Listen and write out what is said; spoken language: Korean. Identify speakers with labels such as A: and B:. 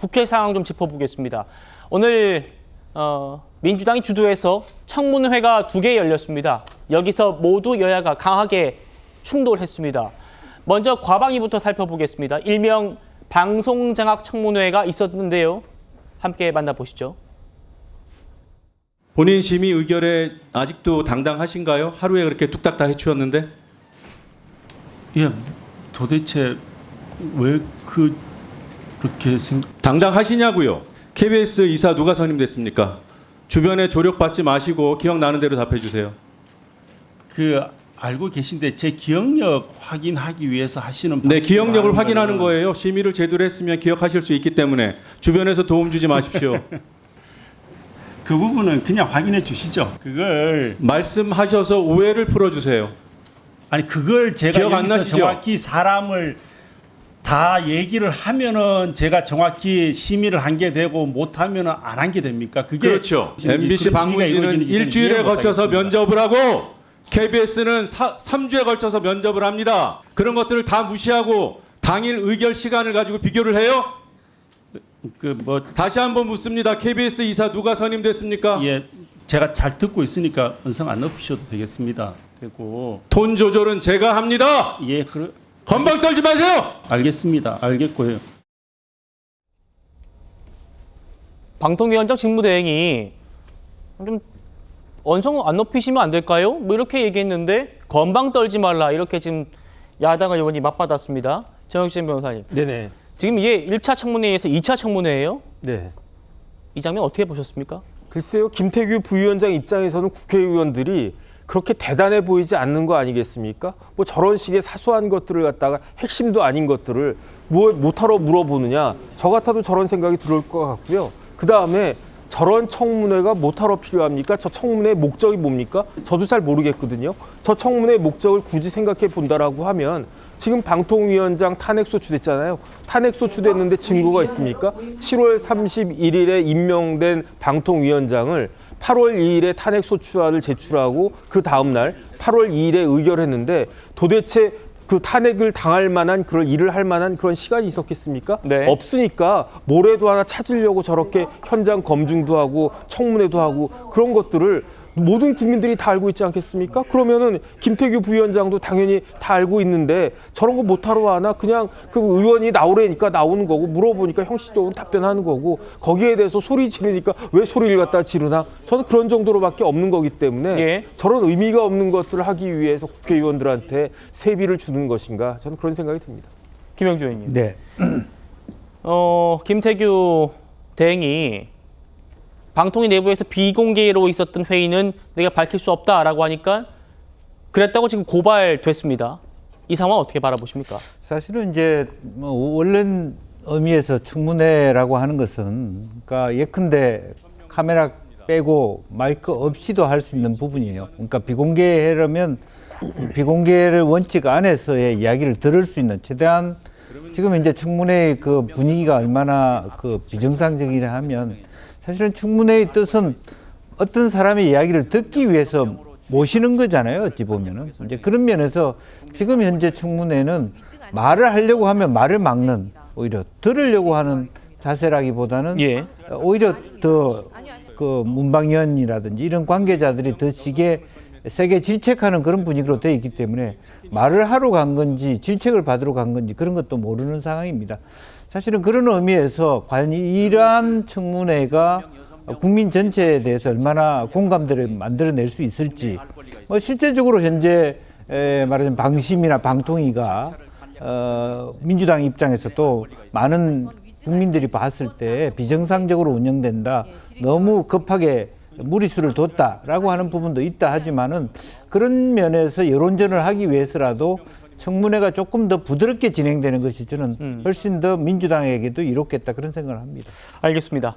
A: 국회 상황 좀 짚어보겠습니다. 오늘 어, 민주당이 주도해서 청문회가 두 개 열렸습니다. 여기서 모두 여야가 강하게 충돌했습니다. 먼저 과방위부터 살펴보겠습니다. 일명 방송장악 청문회가 있었는데요. 함께 만나보시죠.
B: 본인 심의 의결에 아직도 당당하신가요? 하루에 그렇게 뚝딱 다 해치웠는데
C: 예, 도대체 왜 그 그렇게 생
B: 당당하시냐고요? KBS 이사 누가 선임됐습니까? 주변에 조력받지 마시고 기억나는 대로 답해 주세요.
C: 그 알고 계신데 제 기억력 확인하기 위해서 하시는
B: 네, 기억력을
C: 하는
B: 확인하는 거예요. 심의를 제대로 했으면 기억하실 수 있기 때문에 주변에서 도움 주지 마십시오.
C: 그 부분은 그냥 확인해 주시죠. 그걸
B: 말씀하셔서 오해를 풀어 주세요.
C: 아니 그걸 제가
B: 기억 안
C: 여기서
B: 나시죠?
C: 정확히 사람을 다 얘기를 하면은 제가 정확히 심의를 한 게 되고 못 하면은 안 한 게 됩니까? 그게
B: 그렇죠. MBC
C: 지위가
B: 방문진은 일주일에 거쳐서. 면접을 하고 KBS는 사, 3주에 걸쳐서 면접을 합니다. 그런 것들을 다 무시하고 당일 의결 시간을 가지고 비교를 해요?
C: 그 뭐
B: 다시 한번 묻습니다. KBS 이사 누가 선임됐습니까?
C: 예, 제가 잘 듣고 있으니까 언성 안 높이셔도 되겠습니다. 되고
B: 돈 조절은 제가 합니다.
C: 예, 그
B: 건방 떨지 마세요.
C: 알겠습니다. 알겠고요.
A: 방통위원장 직무대행이 좀 언성 안 높이시면 안 될까요? 뭐 이렇게 얘기했는데 건방 떨지 말라 이렇게 지금 야당 의원이 맞받았습니다. 정혁진 변호사님.
D: 네네.
A: 지금 이게 1차 청문회에서 2차 청문회예요.
D: 네.
A: 이 장면 어떻게 보셨습니까?
D: 글쎄요, 김태규 부위원장 입장에서는 국회의원들이 그렇게 대단해 보이지 않는 거 아니겠습니까? 뭐 저런 식의 사소한 것들을 갖다가 핵심도 아닌 것들을 뭐 못하러 물어보느냐? 저 같아도 저런 생각이 들을 것 같고요. 그 다음에 저런 청문회가 못하러 필요합니까? 저 청문회의 목적이 뭡니까? 저도 잘 모르겠거든요. 저 청문회의 목적을 굳이 생각해 본다라고 하면 지금 방통위원장 탄핵 소추됐잖아요. 탄핵 소추됐는데 증거가 있습니까? 7월 31일에 임명된 방통위원장을 8월 2일에 탄핵 소추안을 제출하고 그 다음 날 8월 2일에 의결했는데 도대체 그 탄핵을 당할 만한 그런 일을 할 만한 그런 시간이 있었겠습니까?
A: 네.
D: 없으니까 뭐래도 하나 찾으려고 저렇게 현장 검증도 하고 청문회도 하고 그런 것들을 모든 국민들이 다 알고 있지 않겠습니까? 그러면은 김태규 부위원장도 당연히 다 알고 있는데 저런 거 못하러 와나 그냥 그 의원이 나오래니까 나오는 거고 물어보니까 형식적으로 답변하는 거고 거기에 대해서 소리 지르니까 왜 소리를 갖다 지르나 저는 그런 정도로밖에 없는 거기 때문에
A: 예.
D: 저런 의미가 없는 것들을 하기 위해서 국회의원들한테 세비를 주는 것인가 저는 그런 생각이 듭니다.
A: 김영주 의원님.
E: 네.
A: 어, 김태규 대행이 방통위 내부에서 비공개로 있었던 회의는 내가 밝힐 수 없다라고 하니까 그랬다고 지금 고발됐습니다. 이 상황 어떻게 바라보십니까?
E: 사실은 이제 뭐 원래 의미에서 청문회라고 하는 것은 그러니까 예컨대 카메라 빼고 마이크 없이도 할 수 있는 부분이에요. 그러니까 비공개라면 비공개를 원칙 안에서의 이야기를 들을 수 있는 최대한 지금 이제 청문회의 그 분위기가 얼마나 그 비정상적이냐 하면 사실은 청문회의 뜻은 어떤 사람의 이야기를 듣기 위해서 모시는 거잖아요. 어찌 보면은 이제 그런 면에서 지금 현재 청문회는 말을 하려고 하면 말을 막는 오히려 들으려고 하는 자세라기보다는
A: 예.
E: 오히려 더 그 문방위원이라든지 이런 관계자들이 더 시게 세게 질책하는 그런 분위기로 되어 있기 때문에 말을 하러 간 건지 질책을 받으러 간 건지 그런 것도 모르는 상황입니다. 사실은 그런 의미에서 과연 이러한 청문회가 국민 전체에 대해서 얼마나 공감대를 만들어낼 수 있을지 뭐 실제적으로 현재 에 말하자면 방심이나 방통위가 어, 민주당 입장에서 또 많은 국민들이 봤을 때 비정상적으로 운영된다. 너무 급하게 무리수를 뒀다라고 하는 부분도 있다 하지만은 그런 면에서 여론전을 하기 위해서라도 청문회가 조금 더 부드럽게 진행되는 것이 저는 훨씬 더 민주당에게도 이롭겠다 그런 생각을 합니다.
A: 알겠습니다.